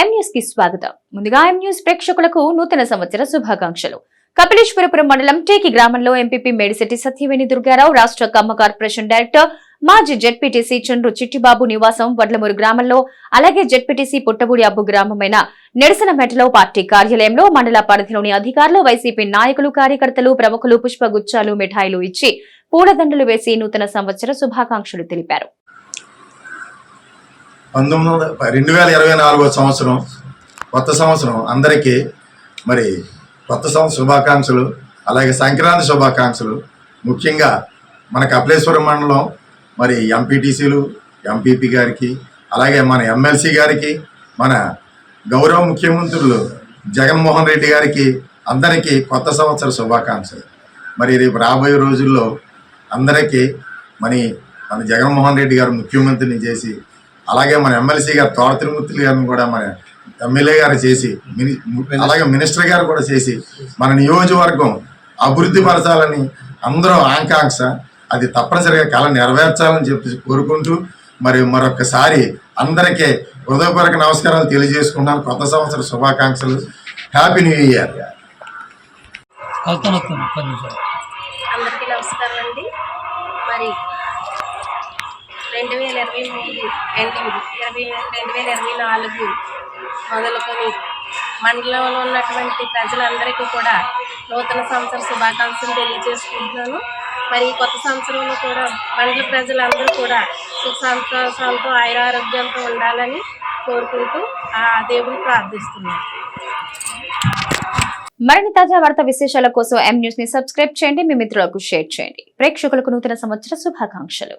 ఎం కి స్వాగతం. ముందుగా ఎంన్యూస్ ప్రేక్షకులకు నూతన సంవత్సర శుభాకాంక్షలు. కపిలేశ్వరపురం మండలం టేకి గ్రామంలో ఎంపీపీ మేడిశెట్టి సత్యవేణి దుర్గారావు రాష్ట్ర కమ్మ కార్పొరేషన్ డైరెక్టర్ మాజీ జెడ్పీటీసీ చంద్రు చిట్టిబాబు నివాసం వడ్లమూరు గ్రామంలో అలాగే జెడ్పీటీసీ పుట్టబూడి అబ్బు గ్రామమైన నిరసనమెటలో పార్టీ కార్యాలయంలో మండల పరిధిలోని అధికారులు వైసీపీ నాయకులు కార్యకర్తలు ప్రముఖులు పుష్పగుచ్చాలు మిఠాయిలు ఇచ్చి పూలదండలు వేసి నూతన సంవత్సర శుభాకాంక్షలు తెలిపారు. పంతొమ్మిది వందల రెండు వేల ఇరవై నాలుగో సంవత్సరం కొత్త సంవత్సరం అందరికీ మరి కొత్త సంవత్సర శుభాకాంక్షలు అలాగే సంక్రాంతి శుభాకాంక్షలు. ముఖ్యంగా మన కపిలేశ్వరం మండలం మరి ఎంపీటీసీలు ఎంపీపీ గారికి అలాగే మన ఎమ్మెల్సీ గారికి మన గౌరవ ముఖ్యమంత్రులు జగన్మోహన్ రెడ్డి గారికి అందరికీ కొత్త సంవత్సర శుభాకాంక్షలు. మరి రేపు రాబోయే రోజుల్లో అందరికీ మరి మన జగన్మోహన్ రెడ్డి గారు ముఖ్యమంత్రిని చేసి అలాగే మన ఎమ్మెల్సీ గారు తోట తిరుమూర్తులు గారిని కూడా మన ఎమ్మెల్యే గారు చేసి మిని అలాగే మినిస్టర్ గారు కూడా చేసి మన నియోజకవర్గం అభివృద్ధి పరచాలని అందరూ ఆకాంక్ష. అది తప్పనిసరిగా కళ నెరవేర్చాలని చెప్పి కోరుకుంటూ మరి మరొకసారి అందరికీ హృదయపూర్వక నమస్కారాలు తెలియజేసుకున్నాను కొత్త సంవత్సర శుభాకాంక్షలు. హ్యాపీ న్యూ ఇయర్ అందరికీ నమస్కారం అండి మరి రెండు ఇరవై మూడు ఇరవై రెండు వేల ఇరవై నాలుగు మొదలుకొని మండలంలో ఉన్నటువంటి ప్రజలందరికీ కూడా నూతన సంవత్సర శుభాకాంక్షలు తెలియజేసుకుంటున్నాను. మరి కొత్త సంవత్సరంలో కూడా మండల ప్రజలందరూ కూడా సుఖ సంతోషాలతో ఆయురారోగ్యంతో ఉండాలని కోరుకుంటూ ఆ దేవుని ప్రార్థిస్తున్నాను. మరిన్ని తాజా వార్త విశేషాల కోసం ఎం న్యూస్ని సబ్స్క్రైబ్ చేయండి మీ మిత్రులకు షేర్ చేయండి. ప్రేక్షకులకు నూతన సంవత్సర శుభాకాంక్షలు.